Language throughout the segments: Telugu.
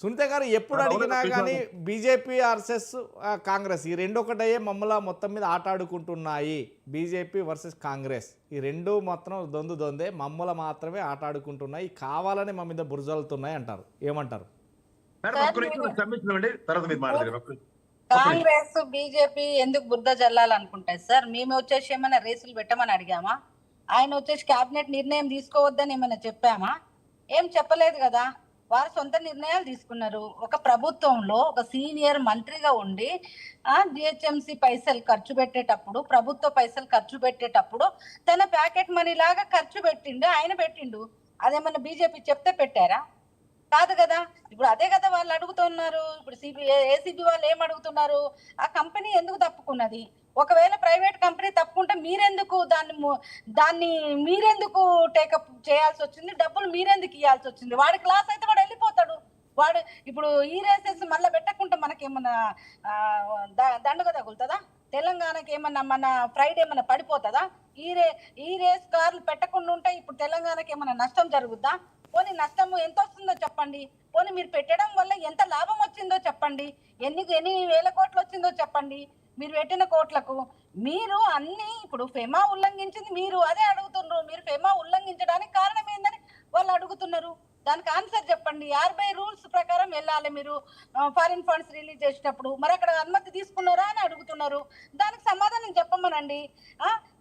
సునీత గారు ఎప్పుడు అడిగినా. కానీ బీజేపీ ఆర్ఎస్ఎస్ కాంగ్రెస్ ఈ రెండు ఒకటయ్యే మమ్మల్ని మొత్తం మీద ఆట ఆడుకుంటున్నాయి. BJP versus Congress. ఈ రెండు మాత్రం దొందు దొందే మమ్మల్ని మాత్రమే ఆట ఆడుకుంటున్నాయి. కావాలని మా మీద బురజలుతున్నాయి అంటారు. ఏమంటారు. కాంగ్రెస్ బీజేపీ ఎందుకు బురద జల్లాలనుకుంటాయి సార్? మేము వచ్చేసి ఏమైనా రేసులు పెట్టమని అడిగామా? ఆయన వచ్చేసి కేబినెట్ నిర్ణయం తీసుకోవద్దని ఏమైనా చెప్పామా? ఏం చెప్పలేదు కదా. వారు సొంత నిర్ణయాలు తీసుకున్నారు. ఒక ప్రభుత్వంలో ఒక సీనియర్ మంత్రిగా ఉండి జిహెచ్ఎంసి పైసలు ఖర్చు పెట్టేటప్పుడు ప్రభుత్వ పైసలు ఖర్చు పెట్టేటప్పుడు తన ప్యాకెట్ మనీ లాగా ఖర్చు పెట్టిండు ఆయన పెట్టిండు. అదేమన్నా బీజేపీ చెప్తే పెట్టారా? కాదు కదా. ఇప్పుడు అదే కదా వాళ్ళు అడుగుతున్నారు. ఇప్పుడు సిబి ఏసీబీ వాళ్ళు ఏం అడుగుతున్నారు? ఆ కంపెనీ ఎందుకు తప్పుకున్నది? ఒకవేళ ప్రైవేట్ కంపెనీ తప్పు మీరెందుకు దాన్ని దాన్ని మీరెందుకు టేకప్ చేయాల్సి వచ్చింది? డబ్బులు మీరెందుకు ఇవ్వాల్సి వచ్చింది? వాడి క్లాస్ అయితే వాడు వెళ్ళిపోతాడు. వాడు ఇప్పుడు ఈ రేసెస్ మళ్ళీ పెట్టకుండా మనకేమన్నా ఏమన్నా ద- దండగ తగులుతుందా? తెలంగాణకి ఏమన్నా మన ఫ్రైడ్ ఏమన్నా పడిపోతుందా? ఈ రే ఈ రేస్ కార్లు పెట్టకుండా ఉంటే ఇప్పుడు తెలంగాణకి ఏమన్నా నష్టం జరుగుద్దా? పోనీ నష్టము ఎంత వస్తుందో చెప్పండి. పోనీ మీరు పెట్టడం వల్ల ఎంత లాభం వచ్చిందో చెప్పండి. ఎన్ని ఎన్ని వేల కోట్లు వచ్చిందో చెప్పండి. మీరు పెట్టిన కోట్లకు మీరు అన్ని ఇప్పుడు ఫెమా ఉల్లంఘించింది మీరు అదే అడుగుతున్నారు మీరు ఫెమా ఉల్లంఘించడానికి కారణం ఏందని వాళ్ళు అడుగుతున్నారు. దానికి ఆన్సర్ చెప్పండి. ఆర్బీఐ రూల్స్ ప్రకారం వెళ్ళాలి మీరు. ఫారిన్ ఫండ్స్ రిలీజ్ చేసేటప్పుడు. మరి అక్కడ అనుమతి తీసుకున్నారా అని అడుగుతున్నారు. దానికి సమాధానం చెప్పమనండి.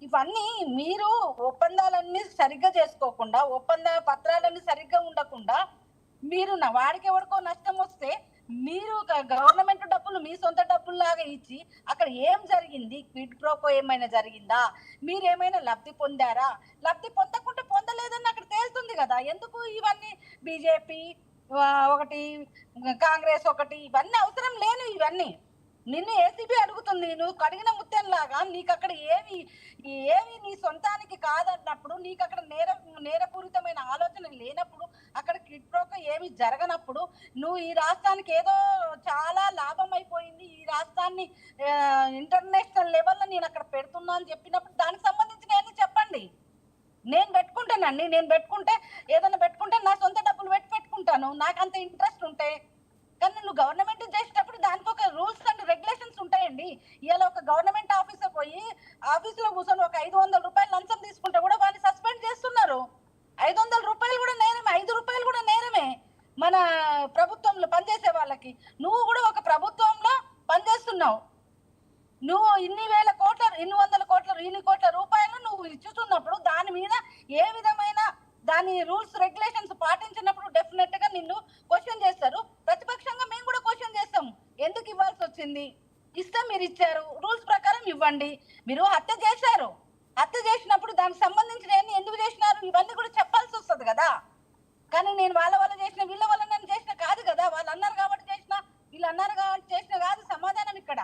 ఇవన్నీ మీరు ఒప్పందాలన్నీ సరిగ్గా చేసుకోకుండా ఒప్పంద పత్రాలన్నీ సరిగ్గా ఉండకుండా మీరు నా వాడికి ఎవరికో నష్టం వస్తే మీరు గవర్నమెంట్ డబ్బులు మీ సొంత డబ్బుల్లాగా ఇచ్చి అక్కడ ఏం జరిగింది? క్విడ్ ప్రోకో ఏమైనా జరిగిందా? మీరు ఏమైనా లబ్ధి పొందారా? లబ్ధి పొందకుంటే పొందలేదని అక్కడ తేలుతుంది కదా. ఎందుకు ఇవన్నీ బీజేపీ ఒకటి కాంగ్రెస్ ఒకటి ఇవన్నీ అవసరం లేని ఇవన్నీ. నిన్ను ఏసీబీ అడుగుతుంది నువ్వు కడిగిన ముత్తెన్లాగా నీకు అక్కడ ఏమి ఏమి నీ సొంతానికి కాదన్నప్పుడు నీకు అక్కడ నేర నేరపూరితమైన ఆలోచన లేనప్పుడు అక్కడ కిడ్ ఏమి జరగనప్పుడు నువ్వు ఈ రాష్ట్రానికి ఏదో చాలా లాభం అయిపోయింది ఈ రాష్ట్రాన్ని ఇంటర్నేషనల్ లెవెల్లో నేను అక్కడ పెడుతున్నా అని చెప్పినప్పుడు దానికి సంబంధించిన అన్ని చెప్పండి. నేను పెట్టుకుంటానండి నేను పెట్టుకుంటే ఏదైనా పెట్టుకుంటే నా సొంత డబ్బులు పెట్టి పెట్టుకుంటాను నాకు అంత ఇంట్రెస్ట్ ఉంటే కానీ నువ్వు గవర్నమెంట్ చేసేటప్పుడు దానికి ఒక రూల్స్ అండ్ రెగ్యులేషన్స్ ఉంటాయండి. ఇవాళ ఒక గవర్నమెంట్ ఆఫీసర్ పోయి ఆఫీసులో కూర్చొని ఒక ఐదు వందల రూపాయలు లంచం తీసుకుంటే కూడా వాళ్ళు సస్పెండ్ చేస్తున్నారు. ఐదు వందల రూపాయలు కూడా నేరమే ఐదు రూపాయలు కూడా నేరమే మన ప్రభుత్వంలో పనిచేసే వాళ్ళకి. నువ్వు కూడా ఒక ప్రభుత్వంలో పనిచేస్తున్నావు. నువ్వు ఇన్ని వేల కోట్ల ఇన్ని వందల కోట్ల ఇన్ని కోట్ల రూపాయలు నువ్వు ఇచ్చుతున్నప్పుడు దాని మీద ఏ విధమైన దాని రూల్స్ రెగ్యులేషన్స్ పాటించినప్పుడు డెఫినెట్గా నిన్ను క్వశ్చన్ చేస్తారు ప్రతిపక్షంగా మేము కూడా క్వశ్చన్ చేస్తాం ఎందుకు ఇవ్వాల్సి వచ్చింది ఇస్తే మీరు ఇచ్చారు రూల్స్ చెప్పండి. మీరు హత్య చేశారు. హత్య చేసినప్పుడు దానికి సంబంధించిన ఎన్ని ఎందుకు చేసినారు? ఇవన్నీ కూడా చెప్పాల్సి వస్తుంది కదా. కానీ నేను వాళ్ళ వల్ల చేసిన వీళ్ళ వల్ల నేను చేసిన కాదు కదా. వాళ్ళు అన్నారు కాబట్టి చేసిన వీళ్ళు అన్నారు కాబట్టి చేసిన కాదు సమాధానం ఇక్కడ.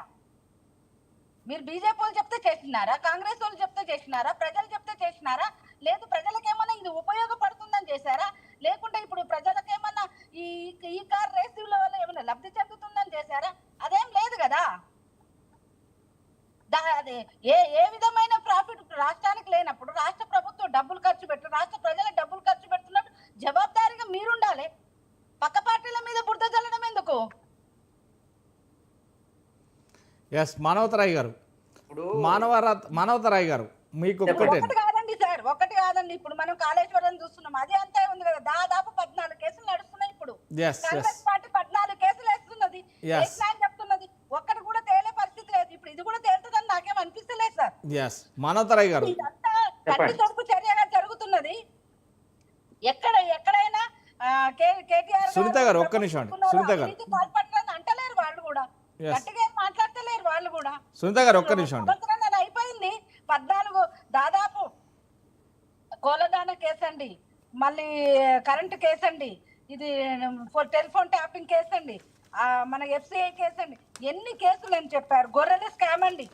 మీరు బీజేపీ వాళ్ళు చెప్తే చేసినారా? కాంగ్రెస్ వాళ్ళు చెప్తే చేసినారా? ప్రజలు చెప్తే చేసినారా? లేదు ప్రజలకేమన్నా ఇది ఉపయోగపడుతుందని చేశారా? లేకుంటే ఇప్పుడు ప్రజలకేమన్నా ఈ ఈ కార్ రేసుల వల్ల ఏమైనా లబ్ధి చెందుతుందని చేశారా అదేం లేదు కదా దా- అదే ఏ ఏ విధమైన ప్రాఫిట్ రాష్ట్రానికి లేనప్పుడు రాష్ట్ర ప్రభుత్వం డబ్బులు ఖర్చు పెట్టు రాష్ట్ర ప్రజల డబ్బులు ఖర్చు పెడుతున్నప్పుడు జవాబుదారీగా మీరుండాలి. పక్క పార్టీల మీద బురద చల్లడం ఎందుకు? ఎస్ మానవతరాయ్ గారు. ఇప్పుడు మానవర మానవతరాయ్ గారు మీకు ఒకటి కాదండి సార్ ఒకటి కాదండి. ఇప్పుడు మనం కాళేశ్వరం చూస్తున్నాం. అదే అంతే ఉంది కదా. దాదాపు పద్నాలుగు కేసులు నడుస్తున్నాయి ఇప్పుడు. కాంగ్రెస్ పార్టీ పద్నాలుగు కేసులు వేస్తున్నది Yes. వేసినా అని చెప్తున్నది ఒక్కటి కూడా తేలే పరిస్థితి లేదు ఇప్పుడు ఇది కూడా తేలుతుందని నాకేం అనిపిస్తలేదు సార్ ఎస్ మానవతరాయ్ గారు. జరుగుతున్నది. ఎక్కడ ఎక్కడైనా ఆ, కే- కేటీఆర్ సునీత గారు, ఒక్క నిమిషం అండి. సునీత గారు. అంటలేరు వాళ్ళు కూడా. గట్టిగా ఏం మాట్లాడతలేరు వాళ్ళు కూడా. సునీత గారు ఒక్క నిమిషం అండి. అయిపోయింది. పద్నాలుగు దాదాపు కోలదాన కేసు అండి మళ్ళీ కరెంట్ కేసు అండి ఇది టెలిఫోన్ ట్యాపింగ్ కేసు అండి ఆ, మన ఎఫ్సిఐ కేసు అండి ఎన్ని కేసులు అని చెప్పారు? గొర్రెల స్కామ్ అండి.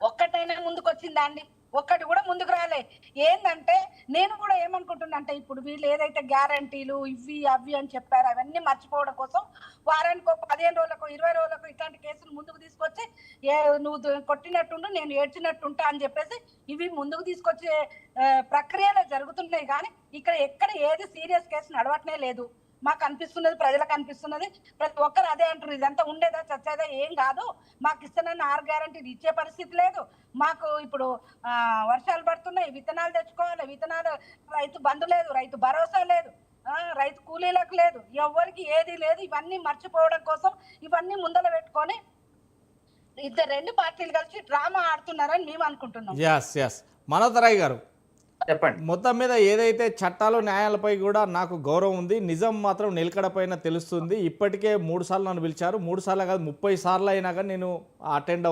ఒక్కటైనా ముందుకు వచ్చిందా అండి ఒక్కటి కూడా ముందుకు రాలే. ఏందంటే నేను కూడా ఏమనుకుంటున్నా అంటే ఇప్పుడు వీళ్ళు ఏదైతే గ్యారంటీలు ఇవి అవి అని చెప్పారు అవన్నీ మర్చిపోవడం కోసం వారానికి ఒక పదిహేను రోజులకు ఇరవై రోజులకు ఇట్లాంటి కేసులు ముందుకు తీసుకొచ్చి ఏ నువ్వు కొట్టినట్టుండు నేను ఏడ్చినట్టుంటా అని చెప్పేసి ఇవి ముందుకు తీసుకొచ్చే ప్రక్రియలో జరుగుతున్నాయి. కానీ ఇక్కడ ఎక్కడ ఏది సీరియస్ కేసు నడవటనే లేదు. మాకు అనిపిస్తున్నది ప్రజలకు అనిపిస్తున్నది. ప్రతి ఒక్కరు అదే అంటారు ఇదంతా ఉండేదా చచ్చేదా ఏం కాదు. మాకు ఇస్తున్న ఆరు గ్యారంటీ ఇచ్చే పరిస్థితి లేదు. మాకు ఇప్పుడు వర్షాలు పడుతున్నాయి. విత్తనాలు తెచ్చుకోవాలి. విత్తనాలు రైతు బంధు లేదు. రైతు భరోసా లేదు. రైతు కూలీలకు లేదు. ఎవరికి ఏది లేదు. ఇవన్నీ మర్చిపోవడం కోసం ఇవన్నీ ముందర పెట్టుకొని ఇద్దరు రెండు పార్టీలు కలిసి డ్రామా ఆడుతున్నారని మేము అనుకుంటున్నాం. ఎస్ మనోతరాయ్ గారు చెప్పండి. మొత్తం మీద ఏదైతే చట్టాలు న్యాయాలపై కూడా నాకు గౌరవం ఉంది నిజం మాత్రం నిలకడపైన తెలుస్తుంది. ఇప్పటికే మూడు సార్లు నన్ను పిలిచారు. మూడు సార్లు కాదు ముప్పై సార్లు అయినా కానీ నేను అటెండ్